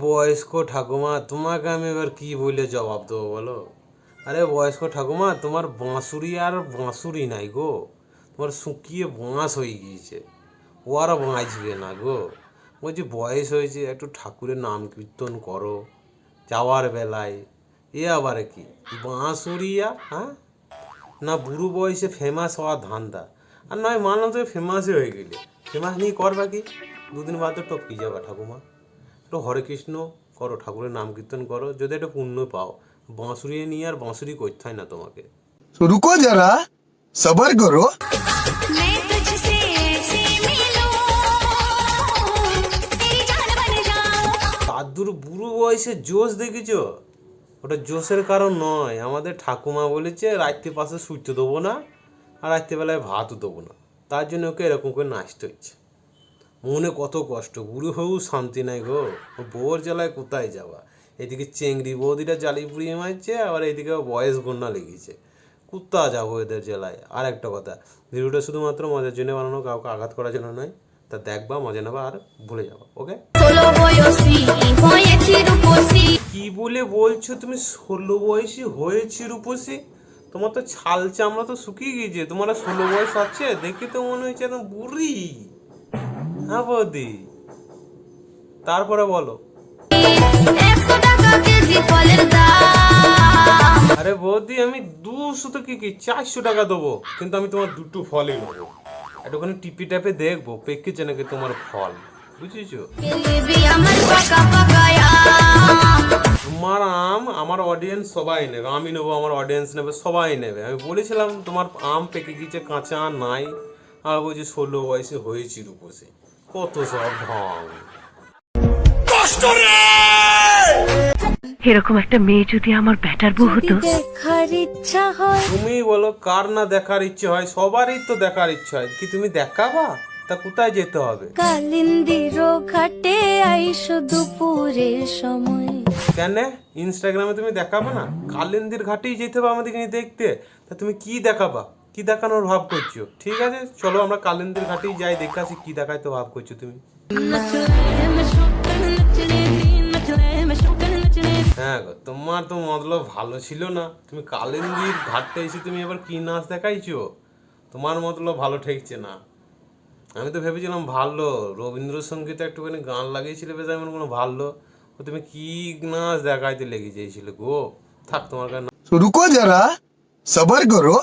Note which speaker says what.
Speaker 1: বয়স্ক ঠাকুমা, তোমাকে আমি এবার কি বলে জবাব দেবো বলো? আরে বয়স্ক ঠাকুমা, তোমার বাঁশুরি আর বাঁশুরি নাই গো। তোমার শুকিয়ে বাঁশ হয়ে গিয়েছে। ও আর বাঁচবে না গো। বলছি, বয়স হয়েছে, একটু ঠাকুরের নাম কীর্তন করো। যাওয়ার বেলায়। এ আবার কি? বাঁশুরিয়া হ্যাঁ? না, বুড়ো বয়সে ফেমাস হওয়া ধান্দা। আর নয় তুমি ফেমাসই হয়ে গেলে। ফেমাস নিয়ে করবা কি? দুদিন বাদে টপকি যাবা ঠাকুমা। একটু হরে কৃষ্ণ করো ঠাকুরের নাম কীর্তন করো যদি একটা পুণ্য পাও। বাঁশুরি নিয়ে আর বাঁশুরি করতে হয় না তোমাকে?
Speaker 2: রুকো যারা সবার করো।
Speaker 1: দাদুর বুড়ো বয়সে জোশ দেখেছ? ওটা জোশের কারণ নয়। আমাদের ঠাকুমা বলেছে রাত্রে পাশে সূর্য দেবো না আর রাত্রিবেলায় ভাতও দেবো না। তার জন্য ওকে এরকম করে নাচতে হচ্ছে। মনে কত কষ্ট। বুড়ো হয়েও শান্তি নাই গো। ও বউর জ্বালায় কোথায় যাওয়া? এদিকে চেংড়ি বৌদিটা জালি পুড়িয়ে মারছে আবার এদিকে বয়স গন্যা লেগেছে। কুত্তা যাব এদের জেলায় আর একটা কথা ভিডিওটা শুধুমাত্র মজার জন্য বানানো কাউকে আঘাত করার জন্য নয়। তা দেখবা মজা নেবা আর ভুলে যাবা ওকে? কি বলে বলছো তুমি? ষোলো বয়সী হয়েছি রূপসী? তোমার তো ছাল চামড়া তো শুকিয়ে গিয়েছে। তোমার ষোলো বয়স আছে? দেখে তো মনে হচ্ছে একদম বুড়ি। হ্যাঁ বৌদি। তারপরে বলো। আরে বৌদি আমি দুশো তো কি কি? চারশো টাকা দেবো। কিন্তু আমি তোমার দুটো ফলই নেব। একটুখানি টিপি টাপে দেখব পেকেছে নাকি তোমার ফল। বুঝেছ?
Speaker 2: আমার
Speaker 1: তোমার আম আমার অডিয়েন্স সবাই নেবে। আমি নেব আমার অডিয়েন্স নেবে সবাই নেবে। আমি বলেছিলাম তোমার আম পেকে গিয়েছে কাঁচা নাই। আর বলছি ষোলো বয়সে হয়েছি রূপসে কত সব ঢং।
Speaker 3: এরকম একটা মেয়ে যদি আমার ব্যাটার বউ হতো?
Speaker 2: দেখার ইচ্ছা হয়।
Speaker 1: তুমি বলো কার না দেখার ইচ্ছে হয়? সবারই তো দেখার ইচ্ছে হয়। কি তুমি দেখাবা? তা কোথায় যেতে হবে?
Speaker 2: কালিন্দির ঘাটে আইসো দুপুরের সময়।
Speaker 1: কেন? ইনস্টাগ্রামে তুমি দেখাবে না? কালিন্দির ঘাটেই যেতে হবে আমাদেরকে নিয়ে দেখতে। তা তুমি কি দেখাবা? কি দেখানোর ভাব করছ? ঠিক আছে, চলো আমরা কালেন্দ্রের ঘাটেই যাই, দেখে আসি কি দেখাইতে ভাব করছ তুমি। হ্যাঁ তোমার তো মতলব ভালো ছিল না। তুমি কালেন্দির ঘাটতে এসে তুমি এবার কি নাচ দেখাইছো? তোমার মতলব ভালো ঠেকছে না। আমি তো ভেবেছিলাম ভালো, রবীন্দ্রসঙ্গীতে একটুখানি গান লাগিয়েছিলে বেশ আমার কোনো ভালো। তুমি কি নাচ দেখাইতে লেগে যাইছিলে গো? থাক, তোমার গান
Speaker 4: রুকো যারা, সবার করো।